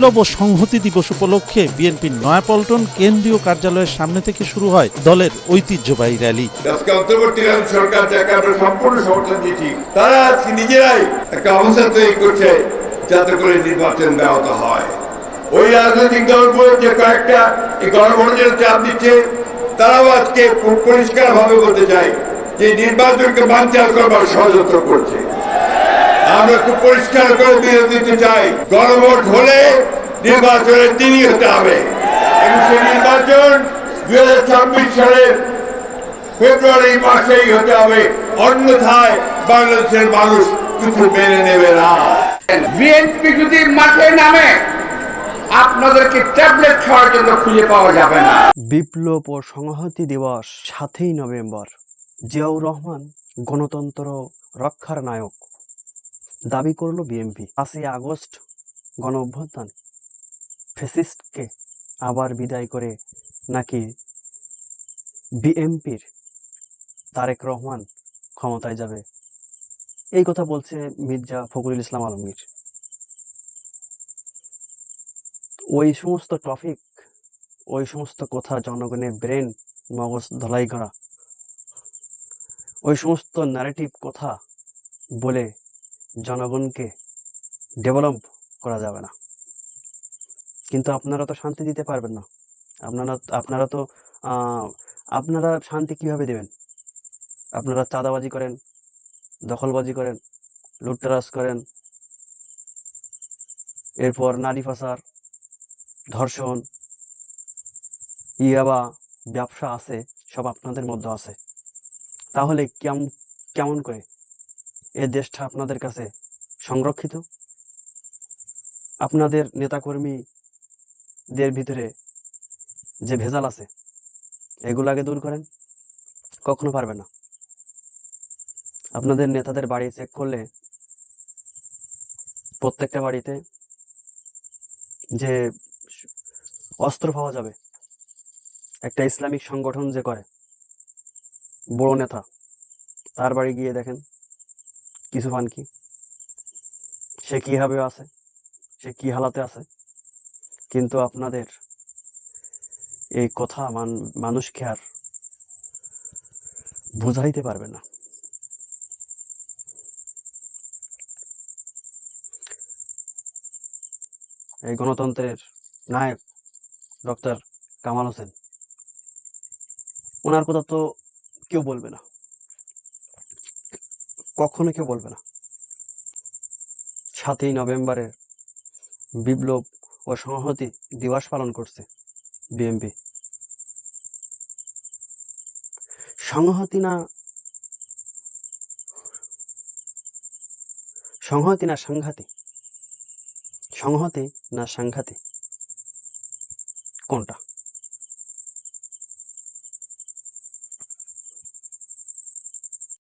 বিপ্লব ও সংহতি দিবস উপলক্ষে বিএনপির নয়াপল্টন কেন্দ্রীয় কার্যালয়ের সামনে থেকে শুরু হয় দলের ঐতিহ্যবাহী র্যালি। তারা নিজেরাই একটা তৈরি করছে যাতে করে নির্বাচন ব্যাহত হয়। ওই রাজনৈতিক দলগুলো যে কয়েকটা গণভোটের চাপ দিচ্ছে, তারাও আজকে পরিষ্কার ভাবে বলতে চাই যে নির্বাচনকে বানচাল করবার ষড়যন্ত্র করছে। আমরা খুব পরিষ্কার করে দিয়ে দিতে চাই। গণভোট হলে নির্বাচনের দিনই হতে হবে। এবং সেই নির্বাচন দুই হাজার ছাব্বিশ সালের ফেব্রুয়ারি মাসেই হতে হবে। অন্যথায় বাংলাদেশের মানুষ কিছু মেনে নেবে না। বিএনপি যদি মাঠে নামে আপনাদেরকে ট্যাবলেট খাওয়ার জন্য খুঁজে পাওয়া যাবে না। বিপ্লব ও সংহতি দিবস সাতই নভেম্বর। জিয়াউর রহমান গণতন্ত্র রক্ষার নায়ক। দাবি করল বিএনপি। পাঁচই আগস্ট গণ অভ্যুত্থান ফেসিস্টকে আবার বিদায় করে নাকি বিএনপির তারেক রহমান ক্ষমতায় যাবে? এই কথা বলছে মির্জা ফখরুল ইসলাম আলমগীর। ওই সমস্ত টপিক, ওই সমস্ত কথা জনগণের ব্রেন, মগজ, ধলাই করা ওই সমস্ত ন্যারেটিভ কথা বলে জনগণকে ডেভেলপ করা যাবে না। কিন্তু আপনারা তো শান্তি দিতে পারবেন না। আপনারা আপনারা তো আপনারা শান্তি কীভাবে দেবেন? আপনারা চাঁদাবাজি করেন, দখলবাজি করেন, লুটতরাজ করেন, এরপর নারী পাচার, ধর্ষণ, ইয়াবা, ব্যবসা আছে, সব আপনাদের মধ্যে আছে। তাহলে কেমন কেমন করে এ দেশটা আপনাদের কাছে সংরক্ষিত? আপনাদের নেতাকর্মীদের ভিতরে যে ভেজাল আছে, এগুলো আগে দূর করেন? কখনো পারবে না। আপনাদের নেতাদের বাড়ি চেক করলে প্রত্যেকটা বাড়িতে যে অস্ত্র পাওয়া যাবে, একটা ইসলামিক সংগঠন যে করে, বড় নেতা, তার বাড়ি গিয়ে দেখেন। কিছু পান কি? সে কীভাবে আছে? সে কি হালাতে আছে? কিন্তু আপনাদের এই কথা মান মানুষকে আর বুঝাইতে পারবে না। এই গণতন্ত্রের নায়ক ডক্টর কামাল হোসেন ওনার কথা তো কেউ বলবে না। কখনো কেউ বলবে না। সাতই নভেম্বরের বিপ্লব ও সংহতি দিবস পালন করছে বিএমপি সংহতি না সংহতি না সংঘাতি সংহতি না সাংঘাতি কোনটা?